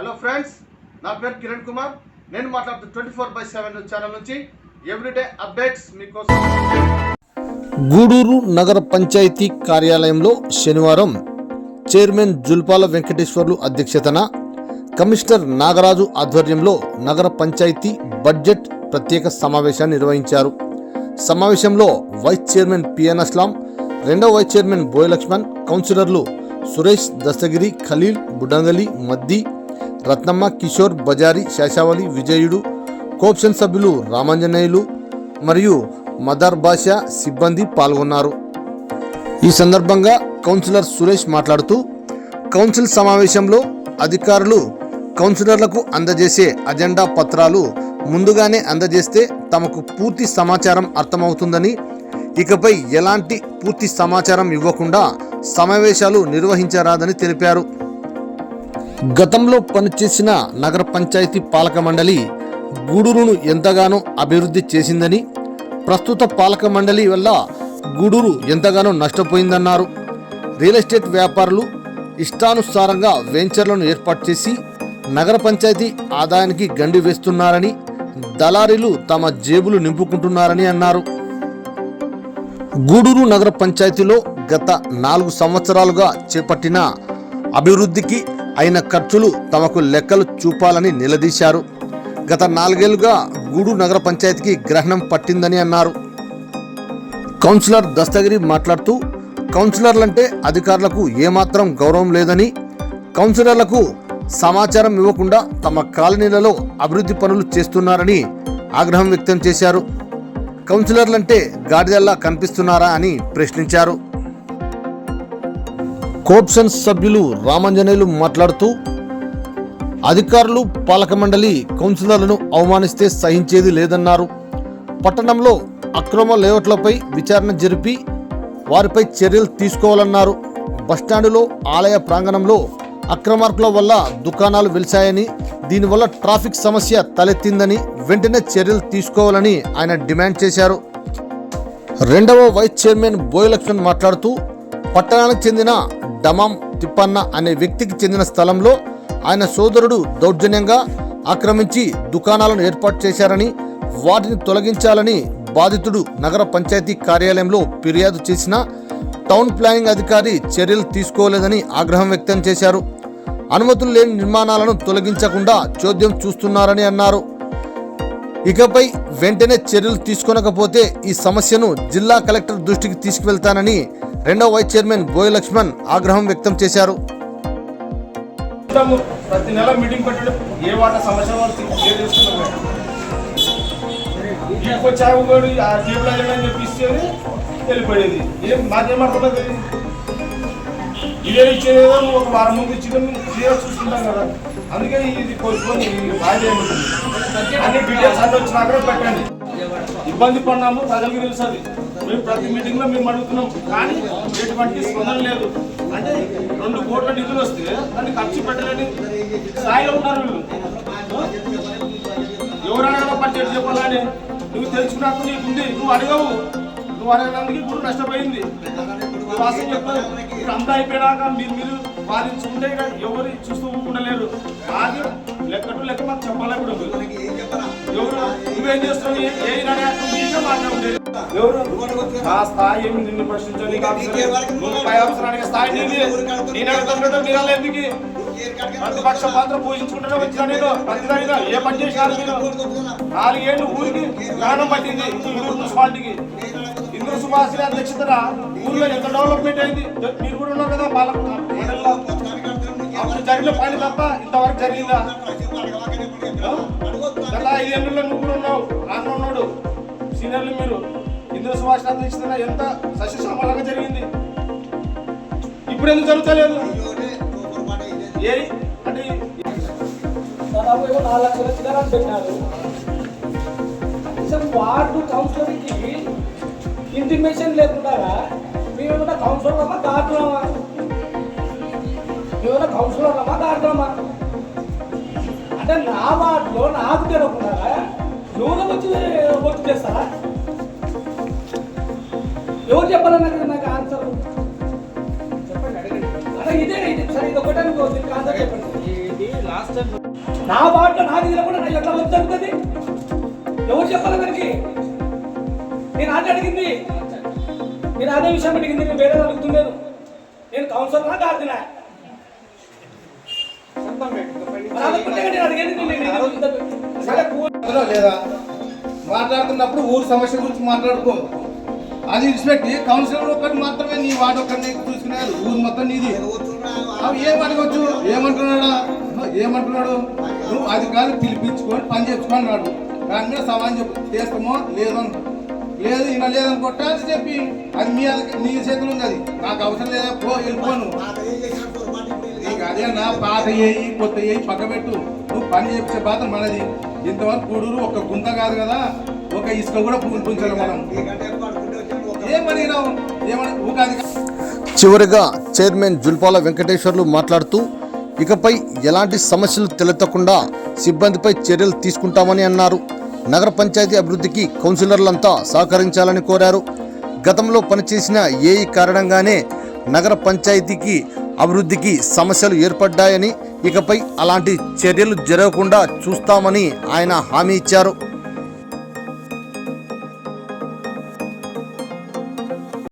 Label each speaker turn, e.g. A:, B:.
A: Hello friends నా పేరు కిరణ్ కుమార్. నేను మాట్లాడుతూ twenty four by seven channel నుంచి ఎవ్రీడే అప్డేట్స్ మీకోసం.
B: గూడూరు నగర పంచాయతీ కార్యాలయంలో శనివారం చైర్మన్ జుల్పాల వెంకటేశ్వర్లు అధ్యక్షతన కమిషనర్ నాగరాజు ఆధ్వర్యంలో నగర పంచాయతీ బడ్జెట్ ప్రత్యేక సమావేశాన్ని నిర్వహించారు. సమావేశంలో వైస్ చైర్మన్ పిఎన్ అస్లాం రెండవ వైస్ చైర్మన్ బోయలక్ష్మణ్ కౌన్సిలర్లు సురేష్ దస్తగిరి ఖలీల్ బుడంగలి మద్ది రత్నమ్మ కిషోర్ బజారి శేషావళి విజయుడు కోప్షన్ సభ్యులు రామాంజనేయులు మరియు మదర్ భాష సిబ్బంది పాల్గొన్నారు. ఈ సందర్భంగా కౌన్సిలర్ సురేష్ మాట్లాడుతూ కౌన్సిల్ సమావేశంలో అధికారులు కౌన్సిలర్లకు అందజేసే అజెండా పత్రాలు ముందుగానే అందజేస్తే తమకు పూర్తి సమాచారం అర్థమవుతుందని ఇకపై ఎలాంటి పూర్తి సమాచారం ఇవ్వకుండా సమావేశాలు నిర్వహించరాదని తెలిపారు. గతంలో పనిచేసిన నగర పంచాయతీ పాలక మండలి గూడూరును ఎంతగానో అభివృద్ధి చేసిందని ప్రస్తుత పాలక మండలి వల్ల గూడూరు ఎంతగానో నష్టపోయిందన్నారు. రియల్ ఎస్టేట్ వ్యాపారులు ఇష్టానుసారంగా వెంచర్లను ఏర్పాటు చేసి నగర పంచాయతీ ఆదాయానికి గండి వేస్తున్నారని దళారీలు తమ జేబులు నింపుకుంటున్నారని అన్నారు. గూడూరు నగర పంచాయతీలో గత నాలుగు సంవత్సరాలుగా చేపట్టిన అభివృద్ధికి అయిన ఖర్చులు తమకు లెక్కలు చూపాలని నిలదీశారు. గత నాలుగేళ్ళుగా గూడు నగర పంచాయతీకి గ్రహణం పట్టిందని అన్నారు. కౌన్సిలర్ దస్తగిరి మాట్లాడుతూ కౌన్సిలర్లంటే అధికారులకు ఏమాత్రం గౌరవం లేదని కౌన్సిలర్లకు సమాచారం ఇవ్వకుండా తమ కాలనీలలో అభివృద్ధి పనులు చేస్తున్నారని ఆగ్రహం వ్యక్తం చేశారు. కౌన్సిలర్లంటే గాడిదల్లా కనిపిస్తున్నారా అని ప్రశ్నించారు. కోప్సన్ సభ్యులు రామాంజనేయులు మాట్లాడుతూ అధికారులు పాలక మండలి కౌన్సిలర్లను అవమానిస్తే సహించేది లేదన్నారు. పట్టణంలో అక్రమ లేఅవుట్లపై విచారణ జరిపి వారిపై చర్యలు తీసుకోవాలన్నారు. బస్టాండులో ఆలయ ప్రాంగణంలో అక్రమార్కుల వల్ల దుకాణాలు వెలిశాయని దీనివల్ల ట్రాఫిక్ సమస్య తలెత్తిందని వెంటనే చర్యలు తీసుకోవాలని ఆయన డిమాండ్ చేశారు. రెండవ వైస్ చైర్మన్ బోయలక్ష్మణ్ మాట్లాడుతూ పట్టణానికి చెందిన దమం తిప్పన్న అనే వ్యక్తికి చెందిన స్థలంలో ఆయన సోదరుడు దౌర్జన్యంగా ఆక్రమించి దుకాణాలను ఏర్పాటు చేశారని వాటిని తొలగించాలని బాధితుడు నగర పంచాయతీ కార్యాలయంలో ఫిర్యాదు చేసిన టౌన్ ప్లానింగ్ అధికారి చర్యలు తీసుకోలేదని ఆగ్రహం వ్యక్తం చేశారు. అనుమతులు లేని నిర్మాణాలను తొలగించకుండా చోద్యం చూస్తున్నారని అన్నారు. ఇకపై వెంటనే చర్యలు తీసుకోనకపోతే ఈ సమస్యను జిల్లా కలెక్టర్ దృష్టికి తీసుకువెళ్తానని రెండవ వైస్ చైర్మన్ బోయ లక్ష్మణ్ ఆగ్రహం వ్యక్తం చేశారు.
A: ప్రతి నెల మీటింగ్ పెట్టడం ఏ వాట సమస్య వాళ్ళు క్లియర్ చెప్పి వెళ్ళిపోయేది ఏం మాకేం అర్థమవుతుంది ఇదే ఇచ్చేదేదో నువ్వు ఒక వారం ముందు ఇచ్చిన క్లియర్ చూసుకుంటాం కదా. అందుకే ఇది కోరుకొని వాయిదా ఏముంటుంది? అన్ని డీటెయిల్స్ అన్ని వచ్చినాక పెట్టండి. ఇబ్బంది పడినాము ప్రజలకు తెలుసు అది మేము ప్రతి మీటింగ్లో మేము అడుగుతున్నాం కానీ ఎటువంటి స్పందన లేదు. అంటే రెండు కోట్ల నిధులు వస్తే దాన్ని ఖర్చు పెట్టలేని స్థాయిలో ఉన్నారు వీళ్ళు. ఎవరు అడగడం చెప్పాలని నువ్వు తెలుసుకున్నప్పుడు నీకుంది నువ్వు అడగవు. నువ్వు అడగడానికి నష్టపోయింది. అసలు చెప్పావు ఇప్పుడు అంతా అయిపోయినాక మీరు మీరు వాదించుకుంటే ఎవరు చూస్తూ ఉండలేరు అది లెక్కటు లెక్క మాకు చెప్పాలి ఇప్పుడు ఎవరు? నువ్వేం చేస్తున్నావు? ఏ- నీకే ఉండేది. ఎవరు? ఆ స్థాయి ఏమి నిన్ను ప్రశ్నించాలి నీకు ఆఫీసర్ నువ్వు పై అవసరానికి స్థాయి నీది. నేను అడుగుతాను కదా మీరు అలా ఎందుకు? ప్రతిపక్ష పాత్ర పూజించుకుంటూనే వచ్చినా నేను ప్రతిదానిగా ఏ పని చేశారు మీరు నాలుగేళ్ళు ఊరికి ప్రాణం పట్టింది. మున్సిపాలిటీకి ఇందూరు సుభాష్ అధ్యక్షతన ఊర్లో ఎంత డెవలప్మెంట్ అయింది? మీరు కూడా ఉన్నారు కదా పాలక అప్పుడు జరిగిన పని తప్ప ఇంతవరకు జరిగిందా? గత ఐదేళ్ళలో నువ్వు కూడా ఉన్నావు నాన్న ఉన్నాడు. సీనియర్లు మీరు. ఇంద్ర సుభాష్ అధ్యక్షతన ఎంత సస్యశ్యామలంగా జరిగింది? ఇప్పుడు ఎందుకు జరుగుతలేదు? ఏ? అంటే
C: దాదాపు ఏమో నాలుగు లక్షల చిల్లరాలు పెట్టినారు వార్డు కౌన్సిలర్ ఇంటిమేషన్ లేకుండా మేమేమన్నా కౌన్సిలర్లమా దాటులమా మేమన్నా కౌన్సిలర్లమా దాటులమా అంటే నా వార్డులో నాకు తెలియకుండా ఎవరు వచ్చి వర్క్ చేస్తారా? ఎవరు చెప్పాలన్నా కదా నాకు ఆన్సర్ అదే ఇదే ఇది. సరే ఇది ఒకటే అనుకో దీనికి ఆన్సర్ చెప్పండి.
D: ఇది
C: నా వాటిలో నాకు తినకుండా నాకు ఎట్లా వచ్చి జరుగుతుంది ఎవరు చెప్పాలి దానికి నేను అదే అడిగింది. నేను అదే విషయం అడిగింది నేను వేరే అడుగుతున్నాను నేను కౌన్సిలర్ నా కాదునా నేను అడిగేది నేను- నేను- సరే, కూ-
E: అందులో లేదా? మాట్లాడుతున్నప్పుడు ఊరు సమస్య గురించి మాట్లాడుకో. అది విడిచిపెట్టి కౌన్సిలర్ ఒక్కటి మాత్రమే నీ వాడు ఒక్కరిని చూసుకునేది. ఊరు మొత్తం నీది. అవి ఏం అడగచ్చు? ఏమంటున్నాడా? ఏమంటున్నాడు? నువ్వు అది కాదు పిలిపించుకొని పని చేసుకున్నాడు దాని మీద సమాధానం చెప్పు. చేస్తామో లేదో. లేదు ఈయన లేదని కొట్టాలి చెప్పి అది మీ అది నీ చేతిలో ఉంది అది నాకు అవసరం లేదా? పో వెళ్ళిపోను నీకు అదే నా పాత ఏయి కొత్త ఏయి పక్క పెట్టు నువ్వు పని చేసే బాధ మనది. ఇంతవరకు కూడూరు ఒక గుంత కాదు కదా? ఒక ఇసుక కూడా పుంచాలి మనం. ఏమని రావు ఏమని? ఊకాది
B: చివరిగా చైర్మన్ జుల్పాల వెంకటేశ్వర్లు మాట్లాడుతూ ఇకపై ఎలాంటి సమస్యలు తలెత్తకుండా సిబ్బందిపై చర్యలు తీసుకుంటామని అన్నారు. నగర పంచాయతీ అభివృద్ధికి కౌన్సిలర్లంతా సహకరించాలని కోరారు. గతంలో పనిచేసిన ఏఈ కారణంగానే నగర పంచాయతీకి అభివృద్ధికి సమస్యలు ఏర్పడ్డాయని ఇకపై అలాంటి చర్యలు జరగకుండా చూస్తామని ఆయన హామీ ఇచ్చారు.